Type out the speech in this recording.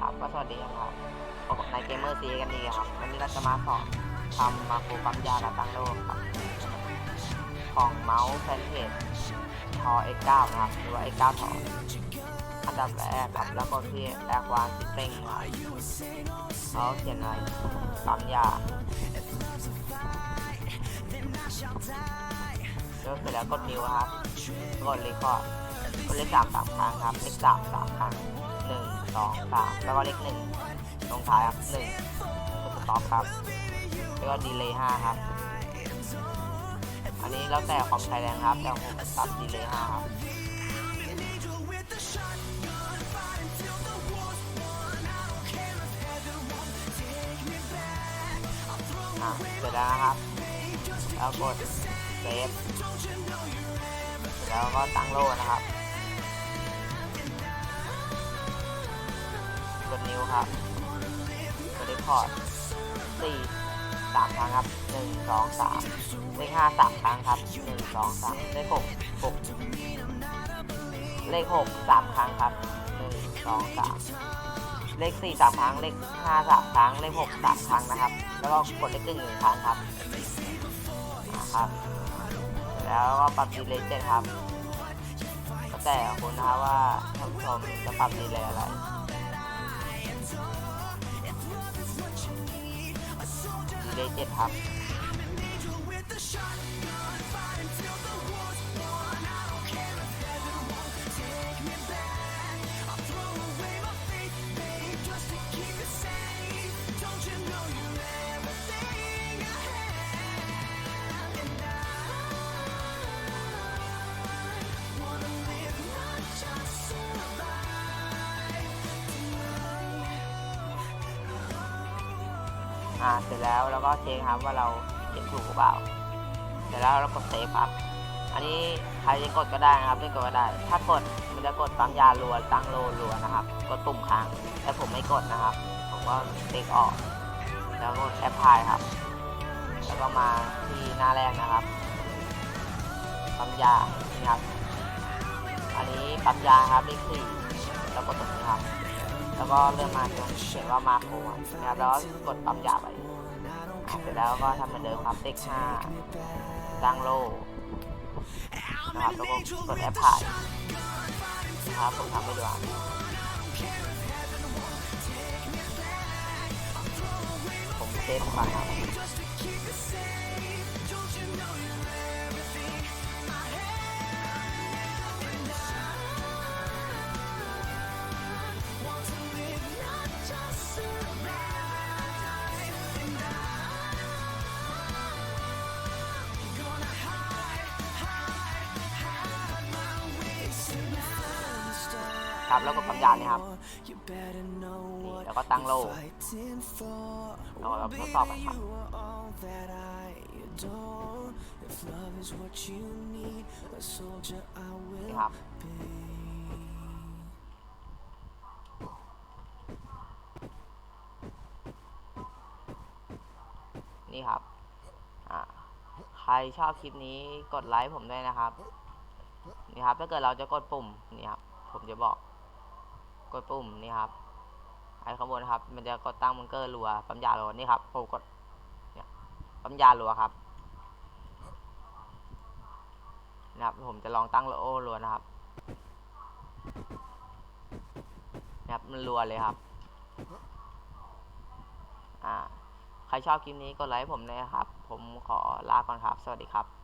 ครับก็สวัสดีครับพบกับนายเกมเมอร์ซีกันดีครับ วันนี้เราจะมาสอนทำมาฟูปั๊มยาและตั้งโลกครับ ของเมาส์แฟนเพจทอ X9 นะครับหรือว่า X9 ทออันดับแรกครับแล้วก็ที่แอควานซิตติ้งครับเขาเขียนอะไรปั๊มยาเริ่มเสร็จแล้วกดนิ้วครับ กดรีคอร์ดกดเลขสามสามครั้งครับเลขสามสามครั้ง หนึ่งสองสามแล้วก็เลขหนึ่งลงท้ายครับหนึ่งสต็อปครับ แล้วก็ดีเลย์ห้าครับ อันนี้แล้วแต่ความใช้แรงครับ แต่ผมตัดดีเลย์ห้าครับอะเสร็จแล้วนะครับ แล้วกดเซฟแล้วก็ตั้งโลนะครับ กดนิ้วครับกดเรคคอร์ดสี่สามครั้งครับหนึ่งสองสามเลขห้าสามครั้งครับหนึ่งสองสามเลขหกหกเลขหกสามครั้งครับหนึ่งสองสามเลขสี่สามครั้ง เลขห้าสามครั้ง เลขหกสามครั้งนะครับ แล้วก็กดเลขครึ่งหนึ่งครั้งครับนะครับ แล้วก็ปรับดีเลย์เจ็ดครับแต่คุณนะครับว่าท่านผู้ชมจะปรับดีเลย์อะไร ดีเล อ่าเสร็จแล้วแล้วก็เช็คครับว่าเราเขียนถูกหรือเปล่า เสร็จแล้วเรากดเซฟครับ อันนี้ใครจะกดก็ได้นะครับไม่กดก็ได้ ถ้ากดมันจะกดปั๊มยารัวตั้งโลรัวนะครับ กดตุ่มค้าง แต่ผมไม่กดนะครับ ผมก็เด็กออก แล้วกดแอปพลายครับ แล้วก็มาที่หน้าแรกนะครับ ปั๊มยานี่ครับ อันนี้ปั๊มยาครับเลขสี่แล้วกดตรงนี้ครับ แล้วก็เลื่อนมาตรงเขียนว่ามาโคนะครับแล้วก็กดปั๊มยาไปเสร็จแล้วก็ทำเหมือนเดิมครับเลขห้าตั้งโลนะครับแล้วก็กดแอปพลายนะครับผมทำไปดูอะผมเซฟก่อนครับ ครับ แล้วก็ปั๊มยาเนี่ยครับนี่แล้วก็ตั้งโลแล้วเราทดสอบกันครับนี่ครับนี่ครับ อ่า ใครชอบคลิปนี้กดไลค์ผมด้วยนะครับ นี่ครับ ถ้าเกิดเราจะกดปุ่ม นี่ครับ ผมจะบอก กดปุ่มนี่ครับไอ้ข้างบนครับ มันจะกดตั้งบังเกอร์รัวปั๊มยารัวนี่ครับผมกดเนี่ยปั๊มยารัวครับนะครับ ผมจะลองตั้งโอรัวนะครับนะครับมันรัวเลยครับอ่าใครชอบคลิปนี้กดไลค์ผมเลยครับ ผมขอลาก่อนครับ สวัสดีครับ